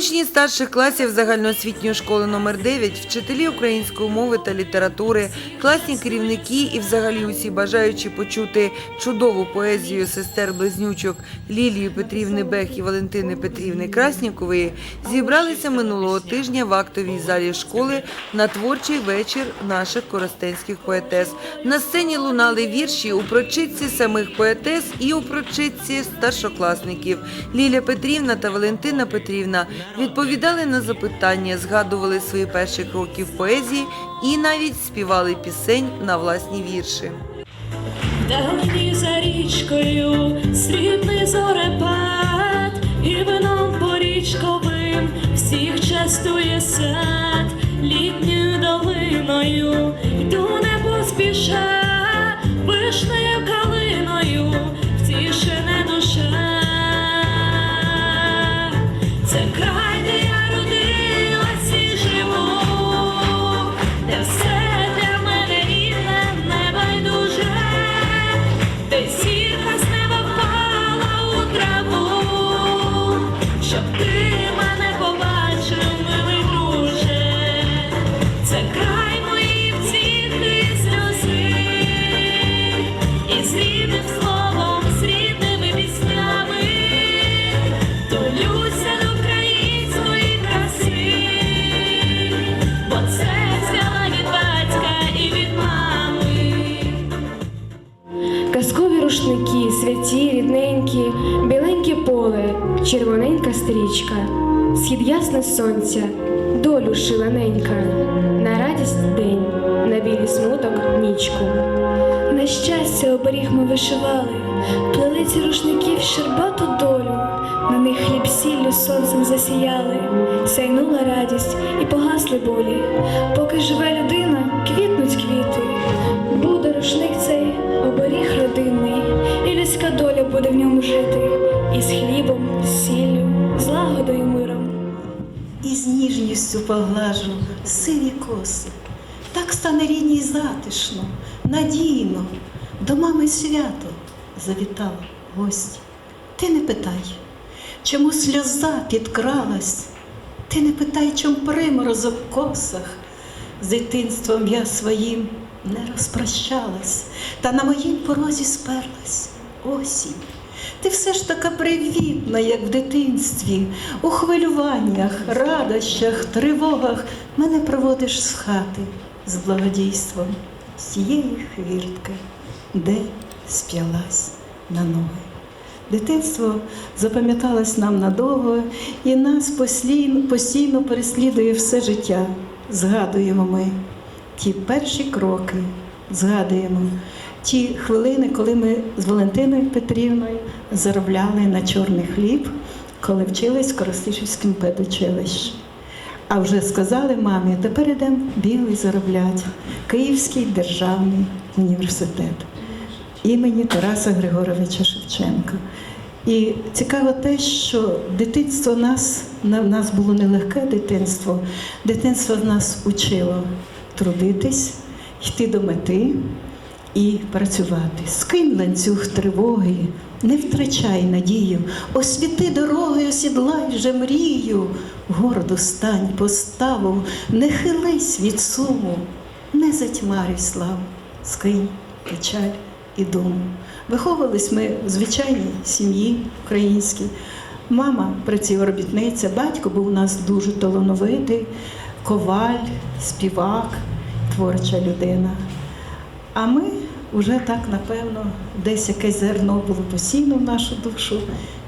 Учні старших класів загальноосвітньої школи номер 9 вчителі української мови та літератури, класні керівники і взагалі усі бажаючі почути чудову поезію сестер-близнючок Лілії Петрівни Бех і Валентини Петрівни Краснікової зібралися минулого тижня в актовій залі школи на творчий вечір наших коростенських поетес. На сцені лунали вірші у прочитці самих поетес і у прочитці старшокласників. Ліля Петрівна та Валентина Петрівна відповідали на запитання, згадували свої перші кроки в поезії і навіть співали пісень на власні вірші. Давні за річкою срібний зорепад, і вином порічковим всіх частує сад, літньою долиною йду не поспіша, біленьке поле, червоненька стрічка, схід ясне сонця, долю шилененька, на радість день, на білий смуток нічку. На щастя оберіг ми вишивали, плели ці рушники в щербату долю, на них хліб сіллю сонцем засіяли, сяйнула радість і погасли болі. Поглажу сиві коси. Так стане рідній затишно, надійно, до мами свято завітав гость. Ти не питай, чому сльоза підкралась, ти не питай, чом приморозок в косах. З дитинством я своїм не розпрощалась, та на моїм порозі сперлась осінь. Ти все ж така привітна, як в дитинстві, у хвилюваннях, радощах, тривогах мене проводиш з хати з благодійством, з тієї хвіртки, де сп'ялась на ноги. Дитинство запам'яталось нам надовго, і нас постійно переслідує все життя. Згадуємо ми ті перші кроки, згадуємо ті хвилини, коли ми з Валентиною Петрівною заробляли на чорний хліб, коли вчились в Коростишівському педучилищі. А вже сказали мамі, тепер йдемо білий заробляти, Київський державний університет імені Тараса Григоровича Шевченка. І цікаво те, що дитинство нас, в нас було нелегке дитинство. Дитинство нас учило трудитись, йти до мети і працювати. Скинь ланцюг тривоги, не втрачай надію, освіти дороги, осідлай вже мрію, гордо стань поставу, не хились від суму, не затьмарюй славу, скинь печаль і думу. Виховувались ми в звичайній сім'ї українській. Мама працівробітниця, батько був у нас дуже талановитий, коваль, співак, творча людина. А ми вже так, напевно, десь якесь зерно було посіяно в нашу душу,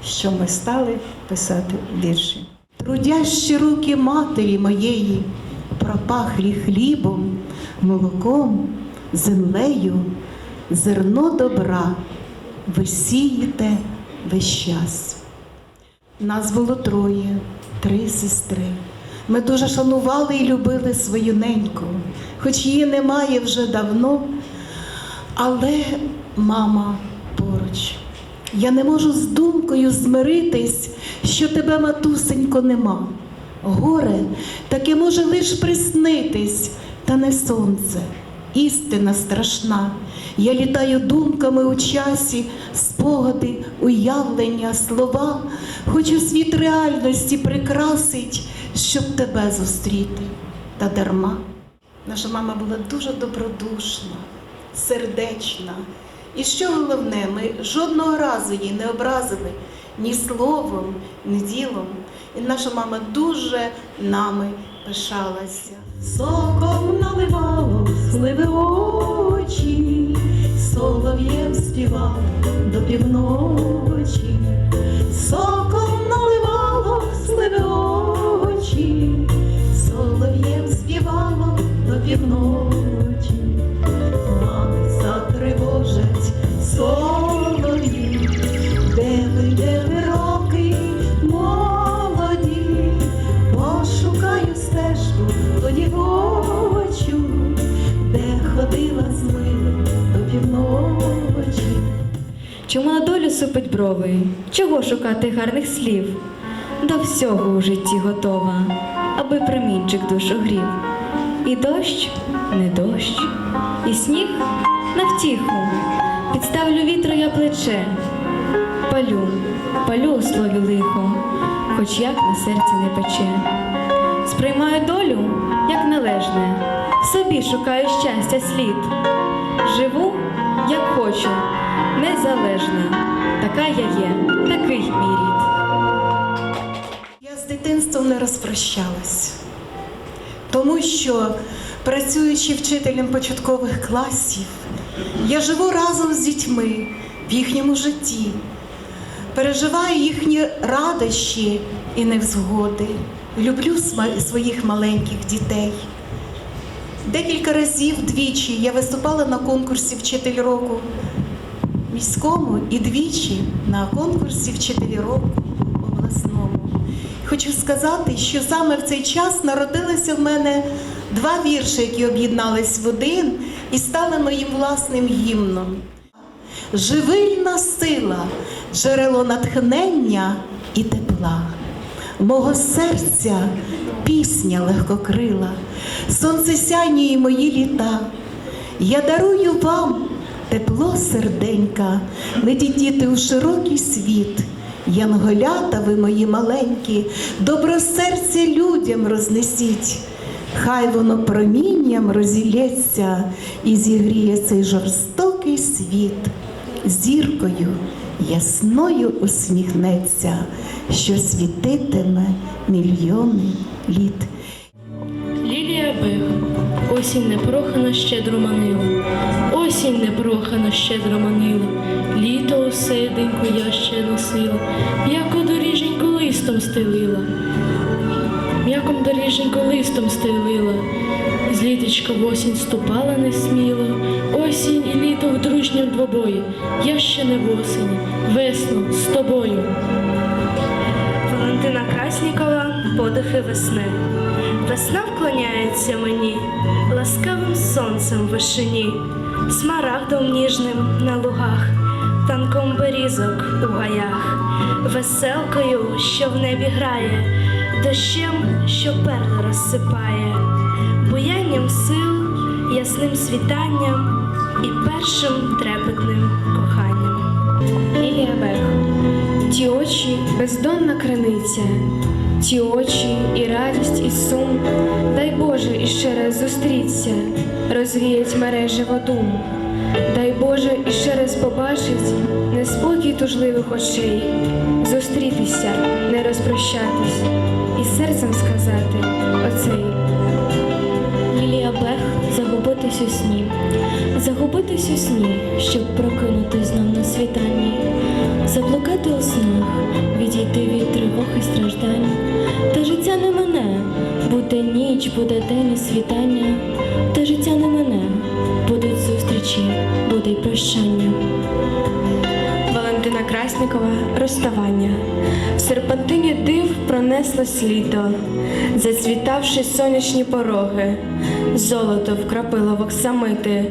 що ми стали писати вірші. Трудящі руки матері моєї пропахлі хлібом, молоком, землею, зерно добра, ви сієте весь час. Нас було троє, три сестри. Ми дуже шанували і любили свою неньку, хоч її немає вже давно, але мама поруч. Я не можу з думкою змиритись, що тебе, матусенько, нема. Горе таке може лиш приснитись, та не сонце, істина страшна. Я літаю думками у часі, спогади, уявлення, слова. Хочу світ реальності прикрасить, щоб тебе зустріти, та дарма. Наша мама була дуже добродушна, сердечна. І що головне, ми жодного разу її не образили ні словом, ні ділом. І наша мама дуже нами пишалася. Соком наливало сливи очі, солов'єм співав до півночі, Чому на долю супить брови? Чого шукати гарних слів? До всього у житті готова, аби промінчик душу грів. І дощ не дощ, і сніг на втіху. Підставлю вітру я плече, палю, палю у слові лихо, хоч як на серці не пече. Сприймаю долю, як належне, собі шукаю щастя слід. Живу, як хочу, незалежна. Така я є, такий мій рід. Я з дитинством не розпрощалась, тому що, працюючи вчителем початкових класів, я живу разом з дітьми в їхньому житті, переживаю їхні радощі і невзгоди, люблю своїх маленьких дітей. Декілька разів двічі я виступала на конкурсі Вчитель року міському і двічі на конкурсі Вчителі року обласному. Хочу сказати, що саме в цей час народилися в мене два вірші, які об'єднались в один і стали моїм власним гімном. Живильна сила, джерело натхнення і тепла, мого серця пісня легкокрила, сонце сяйнює мої літа. Я дарую вам тепло серденька, летіть діти у широкий світ. Янголята ви мої маленькі, добро серця людям рознесіть. Хай воно промінням розілється і зігріє цей жорстокий світ. Зіркою ясною усміхнеться, що світитиме мільйони літ. Лілія Бех, осінь непрохана щедро манила, осінь непрохана щедро манила, літо оседеньку я ще носила, м'яко доріженьку листом стелила, м'яком доріженьку листом стелила, з літочка в осінь ступала несміло, осінь і літо в дружнім двобої, я ще не в осені, весно з тобою. Валентина Краснікова Подихи весни. Весна вклоняється мені ласкавим сонцем в вишині, смарагдом ніжним на лугах, танком берізок у гаях, веселкою, що в небі грає, дощем, що перли розсипає, буянням сил, ясним світанням і першим трепетним коханням. Лілія Бех. Ті очі бездонна криниця, ті очі і радість, і сум. Дай Боже іще раз зустріться, розвіять мережі водум. Дай Боже іще раз побачить неспокій тужливих очей, зустрітися, не розпрощатись, і серцем сказати оцей. Загубитись у сні, загубитись у сні, щоб прокинутись нам на світанні, заблукати у снах, відійти від тривог і страждань. Та життя не мене, буде ніч, буде день і світання, та життя не мене, будуть зустрічі, буде й прощання. Валентина Краснікова Розставання. В серпантині див пронеслось літо, зацвітавши сонячні пороги, золото вкрапило в оксамити,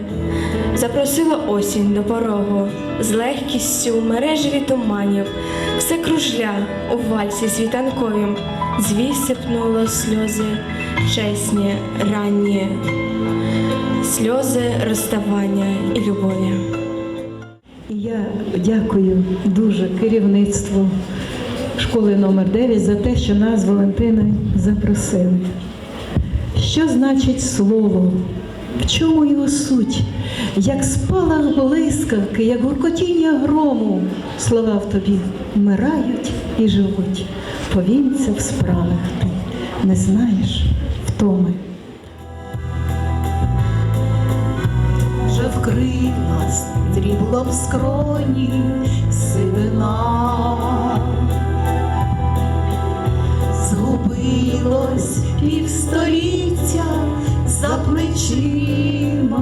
запросила осінь до порогу, з легкістю мережеві туманів, все кружля у вальсі світанковім, звісипнуло сльози чесні, ранні. сльози, розставання і любові. Я дякую дуже керівництву школи номер 9 за те, що нас Валентиною запросили. Що значить слово? В чому його суть? Як спалах блискавки, як гуркотіння грому, слова в тобі вмирають і живуть. Повінься в справах ти, не знаєш втоми. Нас скроні сивина. Згубилось півстоліття за плечима,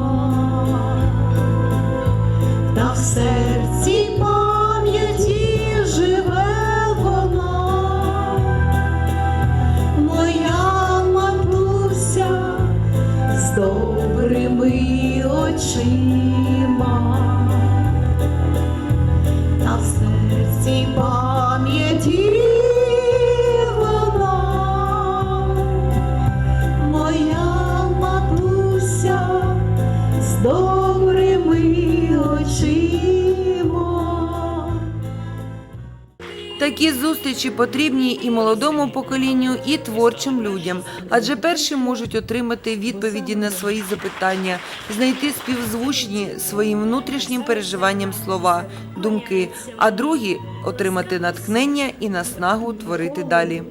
Такі зустрічі потрібні і молодому поколінню, і творчим людям, адже перші можуть отримати відповіді на свої запитання, знайти співзвучні своїм внутрішнім переживанням слова, думки, а другі отримати натхнення і наснагу творити далі.